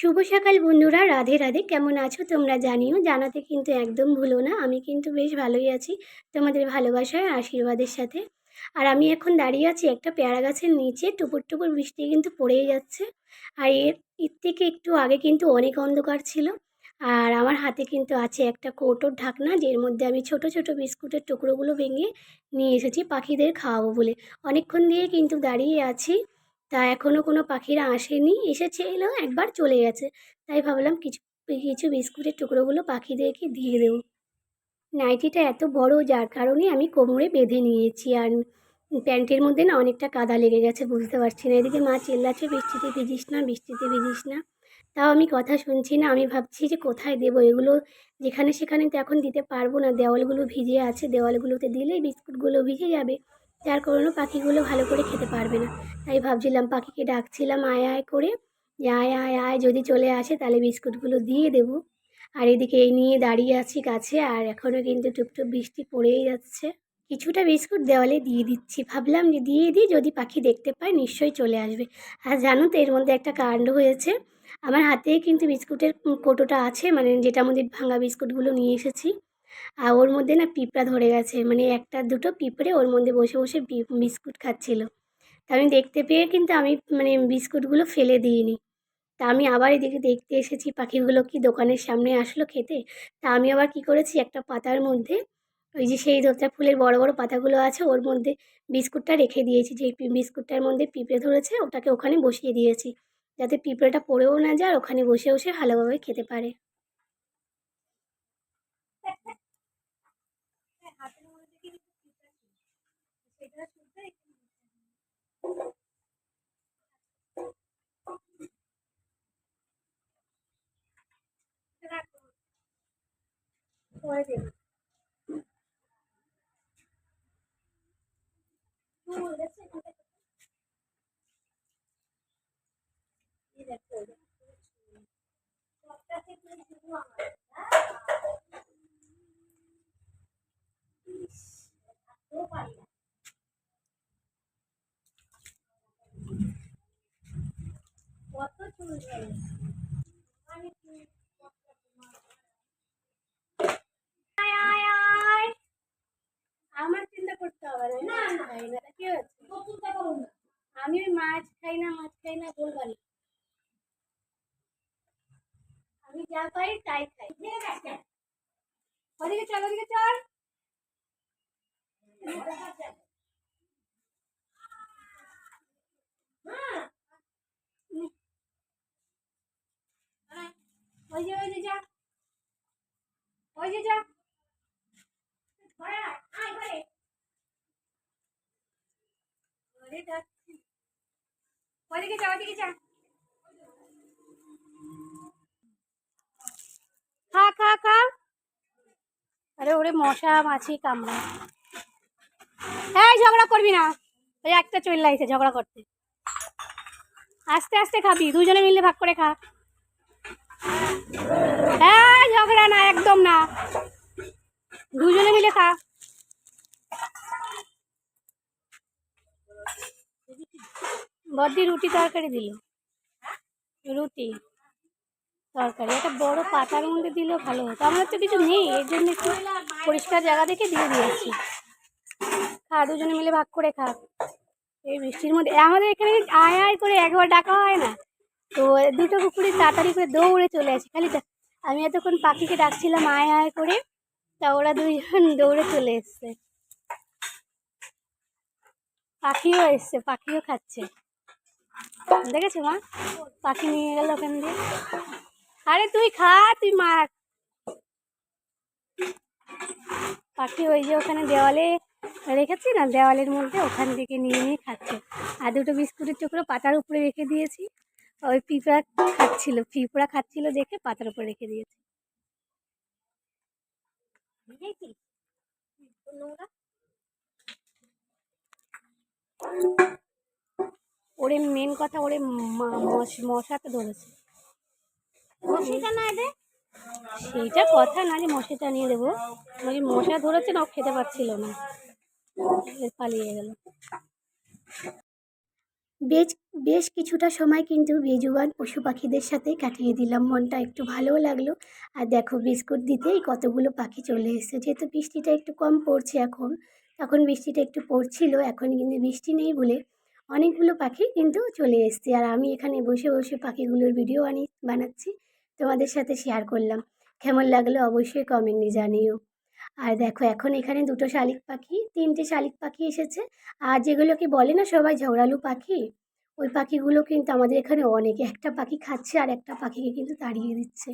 শুভ সকাল বন্ধুরা, রাধে রাধে। কেমন আছো তোমরা জানিও, জানাতে কিন্তু একদম ভুলো না। আমি কিন্তু বেশ ভালোই আছি তোমাদের ভালোবাসায় আশীর্বাদের সাথে। আর আমি এখন দাঁড়িয়ে আছি একটা পেয়ারা গাছের নিচে। টুপুর টুপুর বৃষ্টি কিন্তু পড়েই যাচ্ছে। আর এর এর থেকে একটু আগে কিন্তু অনেক অন্ধকার ছিল। আর আমার হাতে কিন্তু আছে একটা কৌটোর ঢাকনা, যের মধ্যে আমি ছোট ছোট বিস্কুটের টুকরোগুলো ভেঙে নিয়ে এসেছি পাখিদের খাওয়াবো বলে। অনেকক্ষণ দিয়ে কিন্তু দাঁড়িয়ে আছি। তা এখনও কোনো পাখিরা আসেনি। এসেছে এলো একবার চলে গেছে। তাই ভাবলাম কিছু কিছু বিস্কুটের টুকরোগুলো পাখিদেরকে দিয়ে দেবো। নাইটিটা এত বড়, যার কারণে আমি কোমরে বেঁধে নিয়েছি। আর প্যান্টের মধ্যে না অনেকটা কাদা লেগে গেছে, বুঝতে পারছি না। এদিকে মা চিল্লাচ্ছে, বৃষ্টিতে ভিজিস না, বৃষ্টিতে ভিজিস না। তাও আমি কথা শুনছি না। আমি ভাবছি যে কোথায় দেবো? এগুলো যেখানে সেখানে তো এখন দিতে পারব না। দেওয়ালগুলো ভিজে আছে। দেওয়ালগুলোতে দিলেই বিস্কুটগুলো ভিজে যাবে। যার কারণে পাখিগুলো ভালো করে খেতে পারবে না। তাই ভাবছিলাম পাখিকে ডাকছিলাম, আয় আয় করে। যে আয় আয় আয়, যদি চলে আসে তাহলে বিস্কুটগুলো দিয়ে দেবো। আর এদিকে এই নিয়ে দাঁড়িয়ে আছি গাছে, আর এখনও কিন্তু টুপটুপ বৃষ্টি পড়েই যাচ্ছে। কিছুটা বিস্কুট দেওয়ালে দিয়ে দিচ্ছি। ভাবলাম যে দিয়ে দিই, যদি পাখি দেখতে পায় নিশ্চয়ই চলে আসবে। আর জানো তো, এর মধ্যে একটা কাণ্ড হয়েছে। আমার হাতেই কিন্তু বিস্কুটের কোটোটা আছে মানে যেটার মধ্যে ভাঙা বিস্কুটগুলো নিয়ে এসেছি। আর ওর মধ্যে না পিঁপড়া ধরে গেছে। মানে একটা দুটো পিঁপড়ে ওর মধ্যে বসে বসে বিস্কুট খাচ্ছিল। তা আমি দেখতে পেয়ে কিন্তু আমি মানে বিস্কুটগুলো ফেলে দিইনি। তা আমি আবার এদিকে দেখতে এসেছি, পাখিগুলো কি দোকানের সামনে আসলো খেতে। তা আমি আবার কি করেছি, একটা পাতার মধ্যে ওই যে সেই দোতা ফুলের বড় বড় পাতাগুলো আছে, ওর মধ্যে বিস্কুটটা রেখে দিয়েছি। যে বিস্কুটটার মধ্যে পিঁপড়ে ধরেছে, ওটাকে ওখানে বসিয়ে দিয়েছি। যাতে পিঁপড়েটা পড়েও না যায়, আর ওখানে বসে বসে ভালোভাবে খেতে পারে। পরে দেবো কত চুল আয় আয় আয় আমার না আমি মাছ খাই না কি হচ্ছে আমি ওই মাছ খাই না মাছ খাই না বলবা না। আমি যা পাই তাই খাই। ওদিকে চল ওদিকে চল। ওই যে ওই যে যা। ওই যে যা ঘরে আয়, আয় ঘরে। ঘরে যাচ্ছি। যা যা। খা খা খা। আরে ওরে মশা মাছি কামড়ায় এই ঝগড়া করবি না। ওই একটা চলে লাগছে ঝগড়া করতে। আস্তে আস্তে খাবি, দুজনে মিলে ভাগ করে খা। হ্যাঁ ঝগড়া না, একদম না। দুজনে মিলে খা। বদ্দি রুটি তরকারি দিল। রুটি তরকারি, একটা বড় পাতার মধ্যে দিলেও ভালো হতো। আমাদের তো কিছু নেই, এর জন্য একটু পরিষ্কার জায়গা দেখে দিয়ে দিয়েছি। খা, দুজনে মিলে ভাগ করে খা। এই বৃষ্টির মধ্যে, আমাদের এখানে আয় আয় করে একবার ডাকা হয় না। তো দুটো কুকুরি তাড়াতাড়ি করে দৌড়ে চলে আসে। খালি আমি এতক্ষণ পাখিকে ডাকছিলাম, আয় আয় করে। তা ওরা দুইজন দৌড়ে চলে এসছে। পাখিও এসছে, পাখিও খাচ্ছে। দেখেছ মা? পাখি নিয়ে গেল ওখান দিয়ে। আরে তুই খা, তুই মা। পাখি ওই যে ওখানে দেওয়ালে রেখেছি না, দেওয়ালের মধ্যে ওখান থেকে নিয়ে নিয়ে খাচ্ছে। আর দুটো বিস্কুটের টুকরো পাতার উপরে রেখে দিয়েছি। ওই পিঁপড়া খাচ্ছিল পিঁপড়া খাচ্ছিল দেখে পাতার উপরে রেখে দিয়েছি। ওরে মেন কথা ওরে মা- মশ- মশাটা ধরেছে। সেইটা কথা না যে মশাটা নিয়ে দেবো। ওই মশা ধরেছে না ও খেতে পারছিল না। পালিয়ে গেল। বেশ বেশ কিছুটা সময় কিন্তু বেজুবান পশু পাখিদের সাথেই কাটিয়ে দিলাম। মনটা একটু ভালোও লাগল। আর দেখো বিস্কুট দিতেই কতগুলো পাখি চলে এসেছে। যেহেতু বৃষ্টিটা একটু কম পড়ছে এখন তখন বৃষ্টিটা একটু পড়ছিল। এখন কিন্তু বৃষ্টি নেই বলে অনেকগুলো পাখি কিন্তু চলে এসছে। আর আমি এখানে বসে বসে পাখিগুলোর ভিডিও আনি বানাচ্ছি। তোমাদের সাথে শেয়ার করলাম। কেমন লাগল অবশ্যই কমেন্টে জানিও। আর দেখো, এখন এখানে দুটো শালিক পাখি, তিনটে শালিক পাখি এসেছে। আর যেগুলোকে বলে না সবাই ঝগড়ালু পাখি, ওই পাখিগুলো কিন্তু আমাদের এখানে অনেক, একটা পাখি খাচ্ছে আর একটা পাখিকে কিন্তু তাড়িয়ে দিচ্ছে।